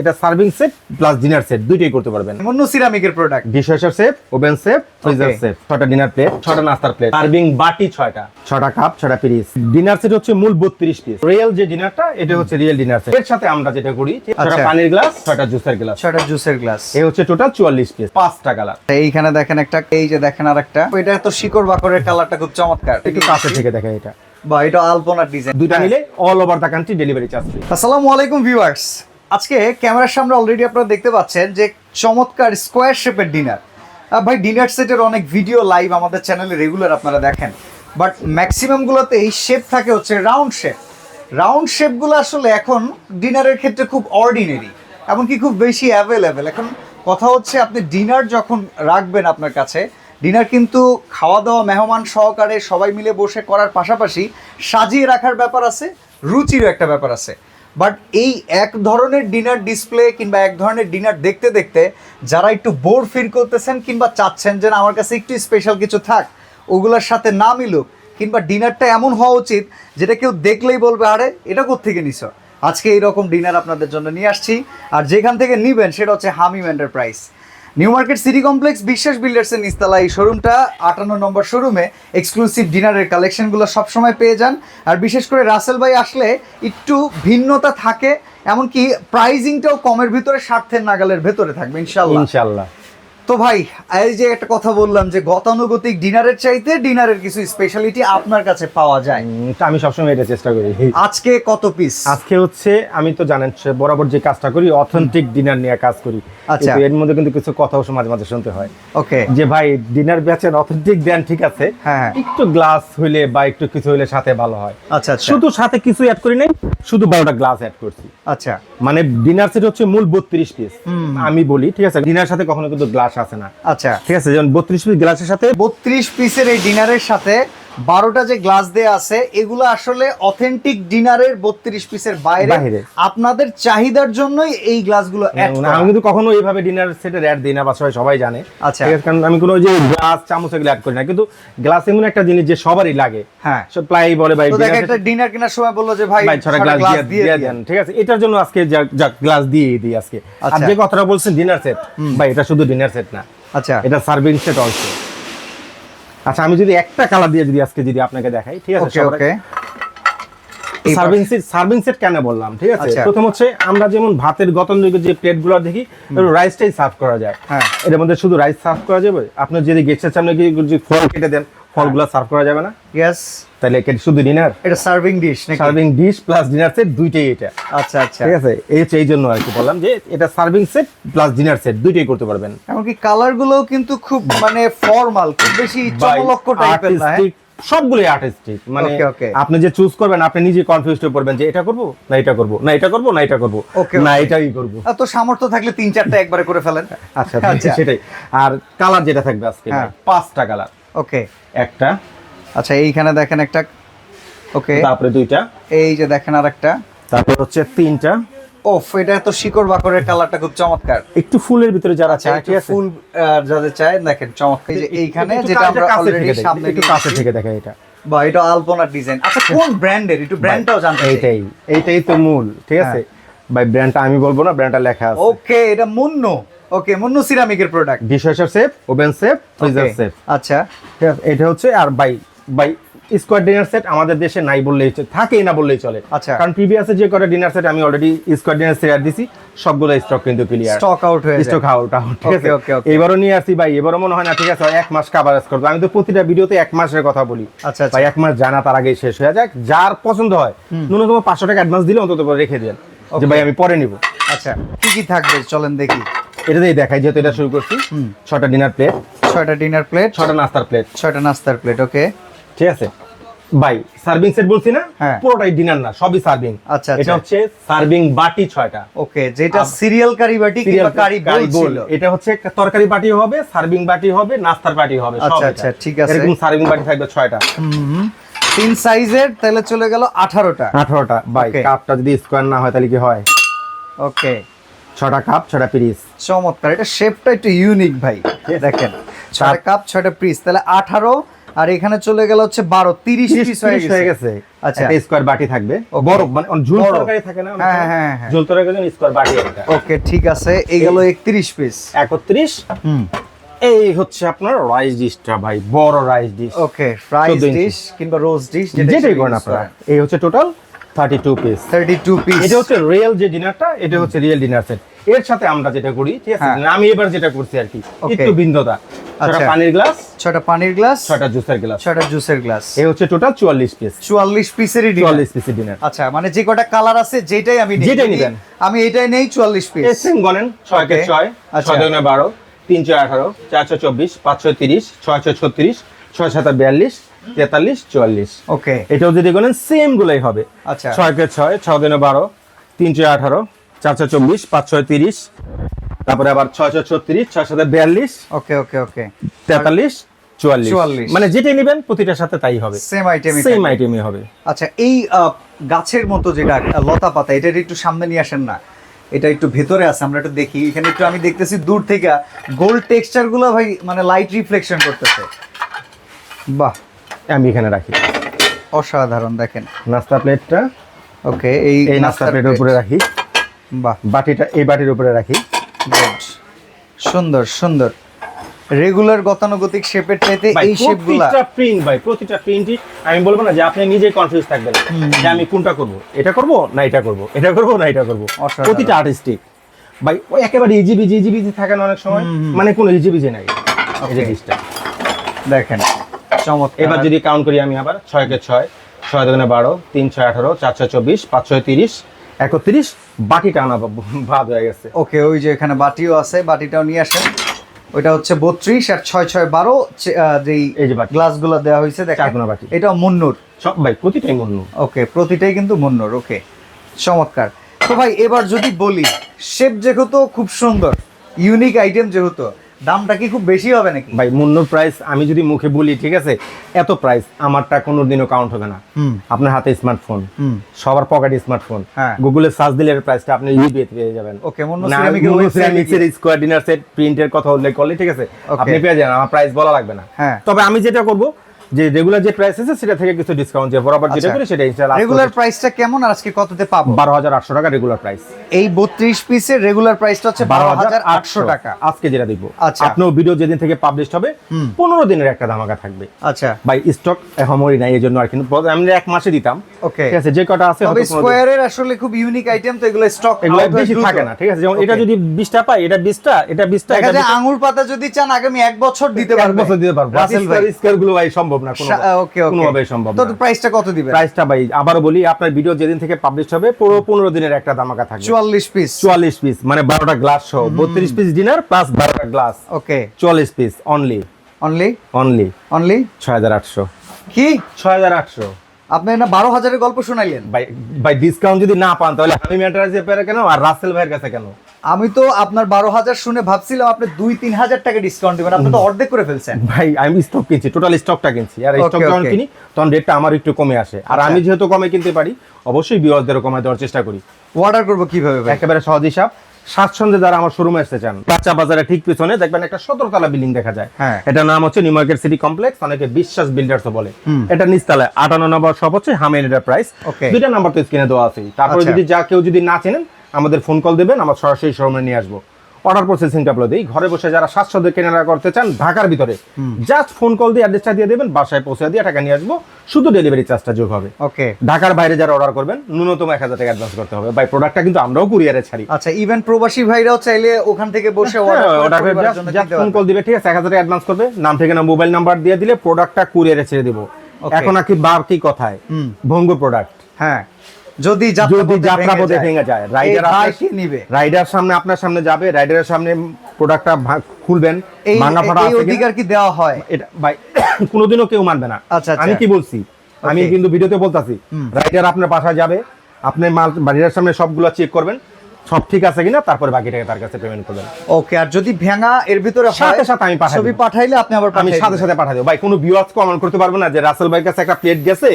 এটা serving set plus dinner set দুইটাই করতে পারবেন। Munnu সিরামিকের product dishwasher set oven set freezer set ছটা ডিনার প্লেট ছটা নাস্তার প্লেট সার্ভিং বাটি ছয়টা ছটা কাপ ছটা পিস ডিনার সেট হচ্ছে মূল বত্রিশ পিস রিয়েল যে ডিনারটা এটা হচ্ছে রিয়েল ডিনার সেট এর সাথে আমরা যেটা করি ছটা আচ্ছা। পানির গ্লাস ছটা জুসের গ্লাস ছয়টা জুসের গ্লাস এই হচ্ছে টোটাল চুয়াল্লিশ পিস পাঁচটা কালার এইখানে দেখেন একটা এই যে দেখেন আর একটা এটা তো শিকড় বাকরের কালারটা খুব চমৎকার। একটু কাছে থেকে দেখা এটা। বা এটা আলপনার ডিজাইন দুইটা মিলে all over the country delivery charge free আসসালামু আলাইকুম ভিউয়ার্স আজকে ক্যামেরার সামনে অলরেডি আপনারা দেখতে পাচ্ছেন যে চমৎকার স্কোয়ার শেপের ডিনার ভাই ডিনার সেটের অনেক ভিডিও লাইভ আমাদের চ্যানেলে রেগুলার আপনারা দেখেন। বাট ম্যাক্সিমামগুলোতে এই শেপ থাকে হচ্ছে রাউন্ড শেপ রাউন্ড শেপগুলো আসলে এখন ডিনারের ক্ষেত্রে খুব অর্ডিনারি এমনকি খুব বেশি অ্যাভেলেবেল এখন কথা হচ্ছে আপনি ডিনার যখন রাখবেন আপনার কাছে ডিনার কিন্তু খাওয়া দাওয়া মেহমান সহকারে সবাই মিলে বসে করার পাশাপাশি সাজিয়ে রাখার ব্যাপার আছে, রুচিরও একটা ব্যাপার আছে। বাট এই এক ধরনের ডিনার ডিসপ্লে কিংবা এক ধরনের ডিনার দেখতে দেখতে যারা একটু বোর ফিল করতেছেন কিংবা চাচ্ছেন যে আমার কাছে একটু স্পেশাল কিছু থাক, ওগুলোর সাথে না মিলুক, কিংবা ডিনারটা এমন হওয়া উচিত যেটা কেউ দেখলেই বলবে, আরে, এটা কোথেকে নিছো? আজকে এইরকম ডিনার আপনাদের জন্য নিয়ে আসছি। আর যেখান থেকে নিবেন সেটা হচ্ছে Hamim enterprise new market city complex Biswas বিল্ডার্সের নিস্তালা এই শোরুমটা আটান্ন নম্বর শোরুমে এক্সক্লুসিভ ডিনারের কালেকশনগুলো সবসময় পেয়ে যান। আর বিশেষ করে রাসেল ভাই আসলে একটু ভিন্নতা থাকে, এমনকি প্রাইজিংটাও কমের ভিতরে স্বার্থের নাগালের ভেতরে থাকবে ইনশাল্লাহ ইনশাআল্লাহ। তো ভাই এই যে একটা কথা বললাম যে গতানুগতিক ডিনারের চাইতে ডিনারের কিছু স্পেশালিটি আপনার কাছে পাওয়া যায়। আমি সবসময় এটা চেষ্টা করি। আজকে কত পিস আজকে হচ্ছে আমি তো জানেন বরাবর যে কাজটা করি অথেন্টিক ডিনার নিয়ে কাজ করি। আচ্ছা। এর মধ্যে কিন্তু কিছু কথাও মাঝে মাঝে শুনতে হয়। ওকে। যে ভাই ডিনার বেচেন অথেন্টিক দেন ঠিক আছে। হ্যাঁ। একটু গ্লাস হইলে বা একটু কিছু হইলে সাথে ভালো হয়। আচ্ছা আচ্ছা। শুধু সাথে কিছু অ্যাড করি নাই শুধু বারোটা গ্লাস অ্যাড করছি। আচ্ছা। মানে ডিনার সেট হচ্ছে মূল বত্রিশ পিস আমি বলি ঠিক আছে ডিনার সাথে কখনো কিন্তু গ্লাস আসে না। আচ্ছা ঠিক আছে যেমন বত্রিশ পিস গ্লাসের সাথে? বত্রিশ পিসের এই ডিনারের সাথে বারোটা যে গ্লাস দেয়া আছে এগুলো আসলে অথেন্টিক ডিনারের বত্রিশ পিসের বাইরে। আপনাদের চাহিদার জন্যই এই গ্লাসগুলো আমি কিন্তু কখনো এইভাবে ডিনার সেটের অ্যাড দিই না বা সবাই সবাই জানে। আচ্ছা। কারণ আমি কোনো যে গ্লাস চামচ এগুলো অ্যাড করি না। কিন্তু গ্লাস এমন একটা জিনিস যে সবারই লাগে। হ্যাঁ। সব প্লাই বলে ভাই একটা ডিনার কেনার সময় বলল যে ভাই ছটা গ্লাস দিয়ে দেন। ঠিক আছে এটার জন্য আজকে গ্লাস দিয়ে দিই আজকে। আর আচ্ছা। যে কথাটা বলছেন ডিনার সেট ভাই এটা শুধু ডিনার সেট না। আচ্ছা। এটা সার্ভিং সেট অলসো আচ্ছা আমি যদি একটা কালার দিয়ে যদি আজকে যদি আপনাকে দেখাই ঠিক আছে okay serving set serving set কেন বললাম ঠিক আছে? আচ্ছা। প্রথম হচ্ছে আমরা যেমন ভাতের গতনযোগ্য যে প্লেটগুলো দেখি রাইসটাই সার্ভ করা যায়। হ্যাঁ। এর মধ্যে শুধু রাইস সার্ভ করা যাবে। আপনি যদি গেস্টের সামনে গিয়ে ফল কেটে দেন ফলগুলো সার্ভ করা যাবে না? ইয়েস তাহলে এটা শুধু ডিনার এটা সার্ভিং ডিশ নাকি? Serving dish plus dinner set দুইটাই এটা। আচ্ছা আচ্ছা। ঠিক আছে? এই হচ্ছে এই জন্য আর কি বললাম যে এটা serving set plus dinner set দুইটাই করতে পারবেন। এমনকি কালার গুলোও কিন্তু খুব মানে ফর্মাল খুব বেশি চমলক্ষ টাইপের না হ্যাঁ? সবগুলোই আর্টিস্টিক মানে. আপনি যে চুজ করবেন আপনি নিজে কনফিউজ হয়ে পড়বেন যে এটা করব না এটা করব না এটা করব না এটা করব না এটাই করব। আর তো সামর্থ্য থাকলে তিন চারটা একবারে করে ফেলেন। আচ্ছা সেটাই। আর কালার যেটা থাকবে আজকে হ্যাঁ। পাঁচটা কালার ওকে একটা। আচ্ছা এইখানে দেখেন একটা ওকে। তারপরে দুইটা। এই যে দেখেন আর একটা তারপর হচ্ছে তিনটা। ওফ এটা তো শিকড় বাকরের কালারটা খুব চমৎকার। একটু ফুলের ভিতরে যারা চায় ঠিক আছে? ফুল যাদের চায় দেখেন চমৎকার। এই যে এইখানে যেটা আমরা অলরেডি সামনে একটু কাছে থেকে দেখা এটা। বা এটা আলপনার ডিজাইন। আচ্ছা কোন ব্র্যান্ডের? একটু ব্র্যান্ডটাও জানতে এইটাই এইটাই তো মূল ঠিক আছে? হ্যাঁ। ভাই ব্র্যান্ডটা আমি বলব না ব্র্যান্ডটা লেখা আছে। ওকে এটা Munnu. Okay Munnu সিরামিকের product dishwasher safe oven safe freezer safe আচ্ছা। এটা হচ্ছে আর bye bye square dinner set আমাদের দেশে নাই বললেই চলে থাকেই না বললেই চলে। আচ্ছা। কারণ প্রিভিয়াসে যে কটা ডিনার সেট আমি অলরেডি স্কোয়ার ডিনার সেট দিছি সবগুলো স্টক কিন্তু ক্লিয়ার স্টক আউট হয়ে স্টক আউট আউট ঠিক আছে. এবারও নিয়ে আসি ভাই এবারও মনে হয় না ঠিক আছে এক মাস কাভারেজ করব। আমি তো প্রতিটা ভিডিওতে এক মাসের কথা বলি। আচ্ছা, আচ্ছা। ভাই এক মাস জানা তার আগে শেষ হয়ে যাক যার পছন্দ হয় ন্যূনতম পাঁচশো টাকা অ্যাডভান্স দিলে অন্তত রেখে দেন যে ভাই আমি পরে নিব। আচ্ছা কি কি থাকবে? চলেন দেখি। এটা দিয়ে দেখাই যেহেতু এটা শুরু করছি। ছটা ডিনার প্লেট ছয়টা ডিনার প্লেট ছটা নাস্তার প্লেট ছয়টা নাস্তার প্লেট ওকে ঠিক আছে? ভাই সার্ভিং সেট বলছি না? হ্যাঁ। পুরোটাই ডিনার না সবই সার্ভিং আচ্ছা, আচ্ছা। এটা হচ্ছে সার্ভিং বাটি ছয়টা। ওকে যেটা সিরিয়াল কারি বাটি কিংবা কারি বোল। এটা হচ্ছে একটা তরকারি বাটি হবে সার্ভিং বাটি হবে নাস্তার বাটি হবে আচ্ছা, আচ্ছা, ঠিক আছে। এরকম সার্ভিং বাটি থাকবে ছয়টা। তিন সাইজের তাহলে চলে গেল আঠারোটা। আঠারোটা। বাই কাপটা যদি স্কোয়ার না হয় তাহলে কি হয়? ওকে ছটা কাপ ছটা পিরিস চমৎকার এটা শেপটা একটু ইউনিক ভাই দেখেন। ছয়টা কাপ ছয়টা পিস তাহলে আঠারো আর এখানে চলে গেল হচ্ছে বারো তিরিশ পিস হয়ে গেছে। আচ্ছা। স্কোয়ার বাটি থাকবে. বড় মানে ঝুল তরকারি থাকে না হ্যাঁ, হ্যাঁ, হ্যাঁ। ঝুল তরকারি জন্য স্কোয়ার বাটি ওকে ঠিক আছে। এই গেল একত্রিশ পিস 31 হুম। এই হচ্ছে আপনার রাইস ডিশটা ভাই বড় rice dish okay fries 14 inch. Dish কিংবা রোজ ডিশ যেটাই করেন আপনারা। এই হচ্ছে total 32 piece thirty two piece এটা হচ্ছে রিয়েল যে ডিনারটা এটা হচ্ছে রিয়েল ডিনার সেট এর সাথে আমরা যেটা করি ঠিক আছে হ্যাঁ। আমি এবার যেটা করছি আর কি. একটু ছটা আচ্ছা। পানির গ্লাস ছটা পানির গ্লাস ছটা জুসের গ্লাস ছটা জুসের গ্লাস এই হচ্ছে টোটাল 44 পিস চুয়াল্লিশ পিসেরই ডিনার 44 পিসের ডিনার আচ্ছা মানে যে কটা কালার আছে যেটাই আমি। যেটাই নিবেন। আমি এটাই নেই চুয়াল্লিশ পিস এই সেম গণেন 6 কে Okay. 6 আচ্ছা। 6 দুগুণে 12 3 4 18 4 6 24 5 6 30 6 6 36 6 7 42 43 44 ওকে এটাও যদি গণেন সেম গুলাই হবে। আচ্ছা। ছয় কে ছয় ছয় দিনে বারো তিন ছয় আঠারো চার ছয় চব্বিশ পাঁচ ছয় তিরিশ। তারপরে আবার ছয় ছয় ছত্রিশ ছয় সাথে বিয়াল্লিশ। ওকে ওকে ওকে তেতাল্লিশ চুয়াল্লিশ। 44 মানে যেটাই নেবেন প্রতিটার সাথে তাই হবে। সেম আইটেম সেম আইটেমই হবে। আচ্ছা এই গাছের মতো যেটা লতা পাতা এটা একটু সামনে নিয়ে আসেন না। এটা একটু ভেতরে আছে আমরা একটু দেখি। এখানে একটু আমি দেখতেছি দূর থেকে গোল্ড টেক্সচারগুলো ভাই মানে লাইট রিফ্লেকশন করতেছে। বাহ। আমি এখানে রাখি। অসাধারণ দেখেন। নাস্তা প্লেটটা ওকে এই এই নাস্তা প্লেটের উপরে রাখি। বাহ। বাটিটা এই বাটির উপরে রাখি। সুন্দর সুন্দর। রেগুলার গতানুগতিক শেপের চাইতে এই শেপগুলো প্রতিটা প্রিন্ট ভাই প্রতিটা প্রিন্টই আমি বলব না যে আপনি নিজেই কনফিউজ থাকবেন। যে আমি কোনটা করব? এটা করব না এটা করব? এটা করব না এটা করব? অসাধারণ। প্রতিটা আর্টিস্টিক ভাই ওই একেবারে ইজি বিজি ইজি বিজি থাকে না অনেক সময়? মানে কোনো ইজি বিজি নাই এই যে Okay. দেখেন। এবার যদি কাউন্ট করি আমি আবার ছয় কে ছয় ছয় দুগুণে বারো তিন ছয় আঠারো চার ছয় চব্বিশ পাঁচ ছয় তিরিশ একত্রিশ বাটি টানা ভাব হয়ে গেছে। ওকে ওই যে এখানে বাটিও আছে বাটিটাও নিয়ে আসেন। ওইটা হচ্ছে বত্রিশ আর ছয় ছয় বারো যেই এই যে বাটি। গ্লাসগুলো দেওয়া হয়েছে চারকোনা বাটি। এটা মুন্নুর। সব ভাই প্রতিটাই মুন্নুর। ওকে প্রতিটাই কিন্তু মুন্নুর ওকে। চমৎকার। তো ভাই এবার যদি বলি শেপ যেহেতু খুব সুন্দর ইউনিক আইটেম যেহেতু দামটা কি খুব বেশি হবে নাকি? ভাই মূল্য প্রাইস আমি যদি মুখে বলি ঠিক আছে? এত প্রাইস আমারটা কোনোদিনও কাউন্ট হবে না। আপনার হাতে স্মার্টফোন সবার পকেটে স্মার্টফোন হ্যাঁ। গুগলে সার্চ দিলে এর প্রাইসটা আপনি ইউবিএ পেয়ে যাবেন। ওকে মুন্নু সিরামিক্সের স্কোয়ার ডিনার সেট প্রিন্টের কথা উল্লেখ করলে ঠিক আছে? আপনি পেয়ে যাবেন আমার প্রাইস বলা লাগবে না। হ্যাঁ। তবে আমি যেটা করব যে রেগুলার যে প্রাইস আছে সেটা থেকে কিছু ডিসকাউন্ট যে বরাবর যেটা আচ্ছা। করি সেটা ইনশাআল্লাহ রেগুলার প্রাইসটা কেমন আর আজকে কততে পাবো? বারো হাজার আটশো টাকা রেগুলার প্রাইস এই বত্রিশ পিসের রেগুলার প্রাইসটা হচ্ছে বারো হাজার আটশো টাকা। আজকে যেটা দিব। আচ্ছা। আপনার ভিডিও যেদিন থেকে পাবলিশ হবে হুম। পনেরো দিনের একটা ধামাকা থাকবে। আচ্ছা। ভাই স্টক এখনই নাই এই জন্য আর কিন্তু আমি এক মাসে দিতাম। ওকে ঠিক আছে যে কটা আছে তবে স্কোয়ারের আসলে খুব ইউনিক আইটেম তো এগুলো স্টক এগুলো বেশি থাকে না ঠিক আছে? যেমন এটা. যদি বিশটা পাই এটা বিশটা এটা বিশটা দেখা এটা যায় আঙুর পাতা যদি চান আগামী এক বছর দিতে এক বছর দিতে পারব। রাসেল ভাই। স্কয়ারগুলো ভাই সম্ভব না কোনো ওকে ওকে কোনোভাবেই সম্ভব তো প্রাইসটা কত দিবেন? প্রাইসটা ভাই আবারও বলি আপনার ভিডিও যেদিন থেকে পাবলিশ হবে পুরো পনেরো দিনের একটা দামাকা থাকবে। চুয়াল্লিশ পিস চুয়াল্লিশ পিস মানে বারোটা গ্লাস সহ। বত্রিশ পিস ডিনার প্লাস বারোটা গ্লাস ওকে চুয়াল্লিশ piece only only only only ছয় হাজার আটশো। কি? ছয় হাজার আটশো। আপনি না বারো হাজারের গল্প শোনাইলেন? ভাই ভাই ডিসকাউন্ট যদি না পান তাহলে আমি ম্যাটারাইজে পেরে কেন আর রাসেল ভাইয়ের কাছে কেন? আমি তো আপনার বারো হাজার শুনে ভাবছিলাম আপনি দুই তিন হাজার টাকা ডিসকাউন্ট দিবেন। আপনি তো অর্ধেক করে ফেলছেন। ভাই আমি স্টক কিনছি টোটাল স্টকটা কিনছি। আর স্টক যখন কিনি তখন রেটটা আমার একটু কমে আসে। আর আচ্ছা। আমি যেহেতু কমে কিনতে পারি অবশ্যই বিওয়াজদেরও কমায় দেওয়ার চেষ্টা করি। অর্ডার করব কীভাবে একেবারে সহজ হিসাব। স্বাচ্ছন্দ্যে যারা আমার শোরুমে আসতে চান বাচ্চা বাজারে ঠিক পিছনে দেখবেন একটা সতেরো তলা বিল্ডিং দেখা যায়। এটা এটার নাম হচ্ছে নিউ মার্কেট সিটি কমপ্লেক্স অনেকে বিশ্বাস বিল্ডার্স বলে। এটা নিচতলায় আটান্ন নম্বর সব হচ্ছে হামেন এন্টারপ্রাইজ প্রাইস দুইটা নাম্বার তো স্ক্রিনে দেওয়া আছে তারপরে আচ্ছা। যদি যা কেউ যদি না চেনেন আমাদের ফোন কল দেবেন আমরা সরাসরি শোরুমে নিয়ে আসব। অর্ডার প্রসেসিংটা বলে দিই। ঘরে বসে যারা স্বাস্থ্য কেনারা করতে চান ঢাকার ভিতরে জাস্ট ফোন কল দিয়ে অ্যাড্রেসটা দিয়ে দেবেন বাসায় পৌঁছে দিয়ে টাকা নিয়ে আসব। শুধু ডেলিভারি চার্জটা যোগ হবে। ওকে ঢাকার বাইরে যারা অর্ডার করবেন ন্যূনতম এক হাজার টাকা অ্যাডভান্স করতে হবে। বাই প্রোডাক্টটা কিন্তু আমরাও কুরিয়ারে ছাড়ি। আচ্ছা ইভেন প্রবাসী ভাইরাও চাইলে ওখান থেকে বসে হ্যাঁ, অর্ডার order করে just phone call দিবে ঠিক আছে এক হাজার টাকা অ্যাডভান্স করবে। নাম ঠিকানা মোবাইল নাম্বার দিয়ে দিলে প্রোডাক্টটা কুরিয়ারে ছেড়ে দিব. এখন আর কি বার কি কথায়? হুম। ভঙ্গুর প্রোডাক্ট হ্যাঁ। যদি যদি যাত্রাপথে ভেঙে যায় রাইডার ভাই আপনার নিবে? রাইডার সামনে আপনার সামনে যাবে রাইডারের সামনে প্রোডাক্টটা খুলবেন এই ভাঙা ফাটা আছে অধিকার কি দেওয়া হয়? এটা ভাই কোনোদিনও কেউ মানবে না। আচ্ছা, আচ্ছা। আমি কি বলছি? আমি. কিন্তু ভিডিওতে বলতাছি রাইডার আপনার বাসায় যাবে আপনি মাল বাড়ির সামনে সবগুলো চেক করবেন সব ঠিক আছে কিনা? তারপরে বাকি টাকা তার কাছে পেমেন্ট করবেন। ওকে আর যদি ভেঙা এর ভিতরে হয় সাথে সাথে আমি পাঠাই ছবি পাঠাইলে আপনি আবার আমি সাথে সাথে পাঠাই দেবো। ভাই কোনো ভিউয়ার্স কমেন্ট করতে পারব না যে রাসেল ভাইয়ের কাছে একটা প্লেট গেছে.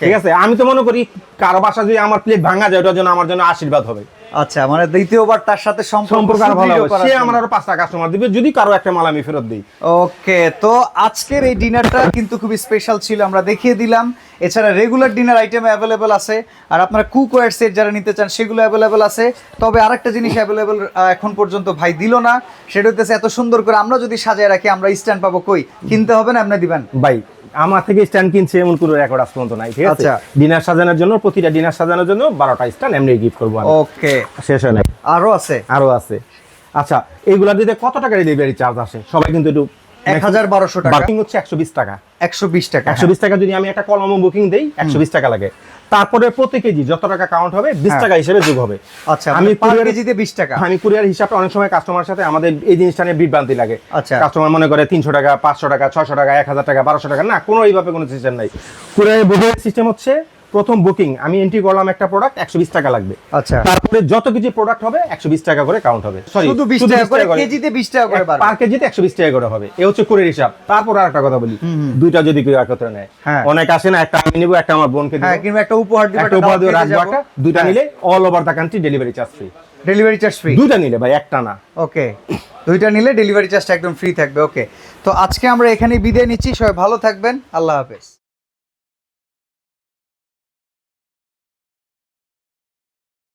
ঠিক আছে? আমি তো মনে করি কারও বাসা যদি আমার প্লেট ভাঙা যায় ওটার জন্য আমার জন্য আশীর্বাদ হবে। আচ্ছা মানে দ্বিতীয়বার তার সাথে সম্পর্ক ভালো সে আমার আরও পাঁচটা কাস্টমার দিবে যদি কারও একটা মাল আমি ফেরত দিই। ওকে তো আজকের এই ডিনারটা কিন্তু স্পেশাল ছিল আমরা দেখিয়ে দিলাম। এছাড়া রেগুলার ডিনার আইটেম অ্যাভেলেবেল আছে আর আপনারা কুকওয়্যার সেট যারা নিতে চান সেগুলো অ্যাভেলেবেল আছে। তবে আরেকটা জিনিস অ্যাভেলেবেল এখন পর্যন্ত ভাই দিল না সেটা হচ্ছে এত সুন্দর করে আমরা যদি সাজায় রাখি আমরা স্ট্যান্ড পাবো কই? কিনতে হবে না আপনি দিবেন? ভাই আমার থেকে স্ট্যান্ড কিনছে এমন কোনো রেকর্ড আজ পর্যন্ত নাই ঠিক আছে? আচ্ছা। ডিনার সাজানোর জন্য প্রতিটা ডিনার সাজানোর জন্য বারোটা স্ট্যান্ড এমনি গিফট করব আমি। ওকে। শেষ হয় নাই। আরও আছে? আরও আছে। আচ্ছা এইগুলা দিতে কত টাকা ডেলিভারি চার্জ আসে? সবাই কিন্তু একটু এক হাজার বারোশো টাকা। বুকিং হচ্ছে একশো বিশ টাকা। একশো বিশ টাকা একশো বিশ টাকা যদি আমি একটা কলম বুকিং দেই একশো বিশ টাকা লাগে। তারপরে প্রতি কেজি যত টাকা কাউন্ট হবে বিশ হ্যাঁ। টাকা হিসেবে যোগ হবে আচ্ছা আমি কুরিয়ার কেজিতে বিশ টাকা আমি কুরিয়ার হিসাবে অনেক সময় কাস্টমার সাথে আমাদের এই জিনিসটা নিয়ে বিভ্রান্তি লাগে আচ্ছা। কাস্টমার মনে করে তিনশো টাকা পাঁচশো টাকা ছশো টাকা এক হাজার টাকা বারোশো টাকা না কোনো এইভাবে কোনো সিস্টেম নাই কুরিয়ারের বুকিং সিস্টেম হচ্ছে প্রথম বুকিং আমি এন্ট্রি করলাম একটা প্রোডাক্ট একশো বিশ টাকা লাগবে। আচ্ছা। তারপরে যত কিছু প্রোডাক্ট হবে একশো বিশ টাকা করে কাউন্ট হবে। সরি শুধু বিশ টাকা করে কেজিতে বিশ টাকা করে পার কেজিতে একশো বিশ টাকা করে হবে। এ হচ্ছে কুরিয়ার হিসাব। তারপর আর একটা কথা বলি। দুইটা যদি কেউ একত্রে নেয়। হ্যাঁ। অনেক আসে না একটা আমি নিবো একটা আমার বোনকে হ্যাঁ কিংবা একটা উপহার দিবে একটা উপহার দিয়ে রাখব একটা। দুইটা নিলে all over the country delivery charge free delivery charge free দুইটা নিলে ভাই একটা না। ওকে দুইটা নিলে ডেলিভারি চার্জটা একদম ফ্রি থাকবে। ওকে তো আজকে আমরা এখানেই বিদায় নিচ্ছি। সবাই ভালো থাকবেন। আল্লাহ হাফেজ।